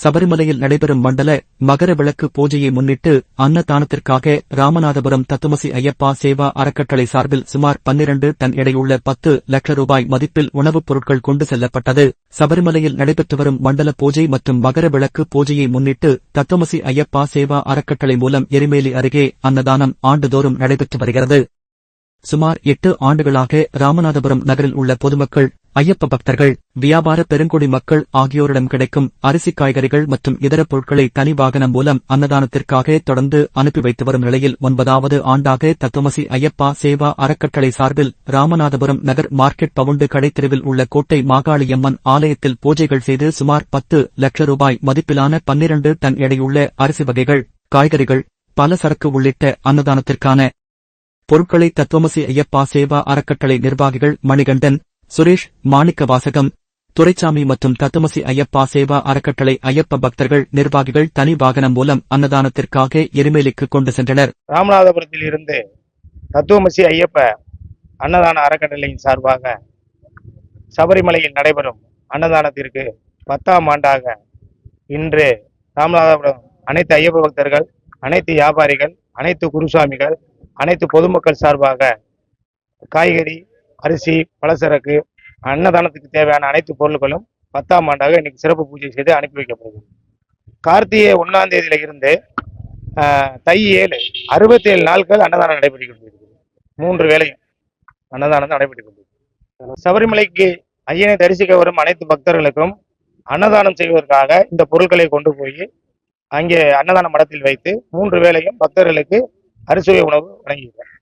சபரிமலையில் நடைபெறும் மண்டல மகர விளக்கு பூஜையை முன்னிட்டு அன்னதானத்திற்காக ராமநாதபுரம் தத்துமசி ஐயப்பா சேவா அறக்கட்டளை சார்பில் சுமார் பன்னிரண்டு டன் எடையுள்ள பத்து லட்ச ரூபாய் மதிப்பில் உணவுப் பொருட்கள் கொண்டு செல்லப்பட்டது. சபரிமலையில் நடைபெற்று வரும் மண்டல பூஜை மற்றும் மகர விளக்கு பூஜையை முன்னிட்டு தத்துமசி ஐயப்பா சேவா அறக்கட்டளை மூலம் எரிமேலி அருகே அன்னதானம் ஆண்டுதோறும் நடைபெற்று வருகிறது. சுமார் எட்டு ஆண்டுகளாக ராமநாதபுரம் நகரில் உள்ள பொதுமக்கள் ஐயப்ப பக்தர்கள் வியாபார பெருங்குடி மக்கள் ஆகியோரிடம் கிடைக்கும் அரிசி காய்கறிகள் மற்றும் இதர பொருட்களை தனி வாகனம் மூலம் அன்னதானத்திற்காக தொடர்ந்து அனுப்பி வைத்து வரும் நிலையில் ஒன்பதாவது ஆண்டாக தத்துவமசி ஐயப்பா சேவா அறக்கட்டளை சார்பில் ராமநாதபுரம் நகர் மார்க்கெட் பவுண்டு கடைத்தெருவில் உள்ள கோட்டை மாகாளியம்மன் ஆலயத்தில் பூஜைகள் செய்து சுமார் பத்து லட்ச ரூபாய் மதிப்பிலான பன்னிரண்டு டன் எடையுள்ள அரிசி வகைகள் காய்கறிகள் பல சரக்கு உள்ளிட்ட அன்னதானத்திற்கான பொருட்களை தத்துவமசி ஐயப்பா சேவா அறக்கட்டளை நிர்வாகிகள் மணிகண்டன் சுரேஷ் மாணிக்க வாசகம் துரைசாமி மற்றும் தத்துவமசி ஐயப்பா சேவா அறக்கட்டளை ஐயப்ப பக்தர்கள் நிர்வாகிகள் தனி வாகனம் மூலம் அன்னதானத்திற்காக எரிமேலிக்கு கொண்டு சென்றனர். ராமநாதபுரத்தில் இருந்து தத்துவமசி ஐயப்ப அன்னதான அறக்கட்டளையின் சார்பாக சபரிமலையில் நடைபெறும் அன்னதானத்திற்கு பத்தாம் ஆண்டாக இன்று ராமநாதபுரம் அனைத்து ஐயப்ப பக்தர்கள் அனைத்து வியாபாரிகள் அனைத்து குருசாமிகள் அனைத்து பொதுமக்கள் சார்பாக காய்கறி அரிசி பலசரக்கு அன்னதானத்துக்கு தேவையான அனைத்து பொருட்களும் பத்தாம் ஆண்டாக இன்னைக்கு சிறப்பு பூஜை செய்து அனுப்பி வைக்கப்படுது கார்த்திகை ஒன்றாம் தேதியில இருந்து தை ஏழு அறுபத்தி ஏழு நாட்கள் அன்னதானம் நடைபெற்று கொண்டிருக்கிறது. மூன்று வேளையும் அன்னதானம் நடைபெற்று கொண்டிருக்கிறது. சபரிமலைக்கு ஐயனை தரிசிக்க வரும் அனைத்து பக்தர்களுக்கும் அன்னதானம் செய்வதற்காக இந்த பொருட்களை கொண்டு போய் அங்கே அன்னதான மடத்தில் வைத்து மூன்று வேளையும் பக்தர்களுக்கு அறுசுவை உணவு வழங்குகிறார்